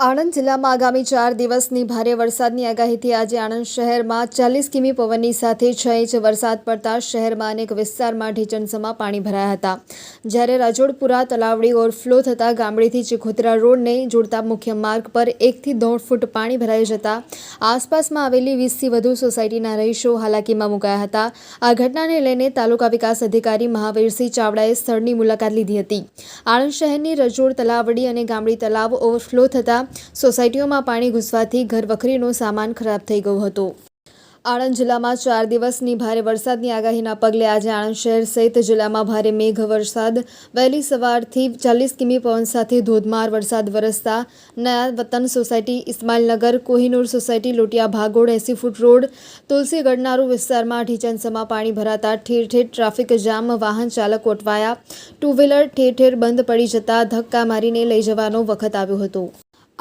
આણંદ જિલ્લામાં આગામી ચાર દિવસની ભારે વરસાદની આગાહીથી આજે આણંદ શહેરમાં ચાલીસ કિમી પવનની સાથે છ ઇંચ વરસાદ પડતા શહેરમાં અનેક વિસ્તારમાં ઢીચણસમાં પાણી ભરાયા હતા. જ્યારે રાજોડપુરા, તલાવડી ઓવરફ્લો થતાં ગામડીથી ચિખોતરા રોડને જોડતા મુખ્ય માર્ગ પર એકથી દોઢ ફૂટ પાણી ભરાઈ જતા આસપાસમાં આવેલી વીસથી વધુ સોસાયટીના રહીશો હાલાકીમાં મુકાયા હતા. આ ઘટનાને લઈને તાલુકા વિકાસ અધિકારી મહાવીરસિંહ ચાવડાએ સ્થળની મુલાકાત લીધી હતી. આણંદ શહેરની રજોડ, તલાવડી અને ગામડી તલાવ ઓવરફ્લો થતાં સોસાયટીઓમાં પાણી ઘૂસવાથી ઘરવખરીનો સામાન ખરાબ થઈ ગયો હતો. આણંદ જિલ્લામાં ચાર દિવસની ભારે વરસાદની આગાહીના પગલે આજે આણંદ શહેર સહિત જિલ્લામાં ભારે મેઘ વરસાદ. વહેલી સવારથી ચાલીસ કિમી પવન સાથે ધોધમાર વરસાદ વરસતા નયા વતન સોસાયટી ઇસ્માઇલનગર, કોહિનૂર સોસાયટી, લોટિયા ભાગોળ, એસી ફૂટ રોડ, તુલસી ગડનારુ વિસ્તારમાં ઢીચણસમાં પાણી ભરાતા ઠેર ઠેર ટ્રાફિક જામ, વાહન ચાલક ઓટવાયા, ટુ વ્હીલર ઠેર ઠેર બંધ પડી જતા ધક્કા મારીને લઈ જવાનો વખત આવ્યો હતો.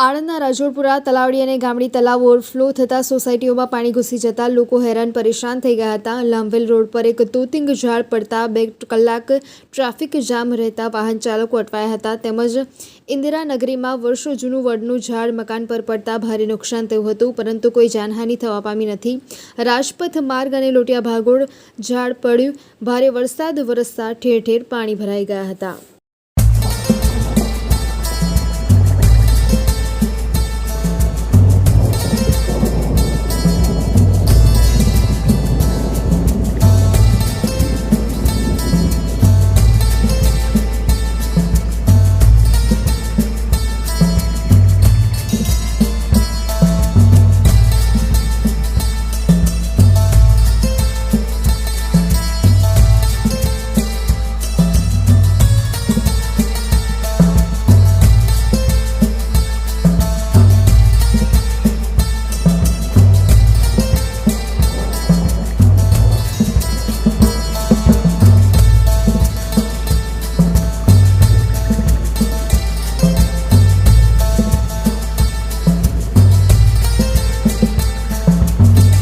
આણંદના રાજોડપુરા તલાવડી અને ગામડી તલાવ ઓવરફ્લો થતાં સોસાયટીઓમાં પાણી ઘૂસી જતા લોકો હેરાન પરેશાન થઈ ગયા હતા. લાંભેલ રોડ પર એક તોતિંગ ઝાડ પડતા બે કલાક ટ્રાફિક જામ રહેતા વાહન ચાલકો અટવાયા હતા. તેમજ ઇન્દિરાનગરીમાં વર્ષો જૂનું વડનું ઝાડ મકાન પર પડતા ભારે નુકસાન થયું હતું, પરંતુ કોઈ જાનહાનિ થવા પામી નથી. રાજપથ માર્ગ અને લોટિયા ભાગોળ ઝાડ પડ્યું. ભારે વરસાદ વરસતા ઠેર ઠેર પાણી ભરાઈ ગયા હતા.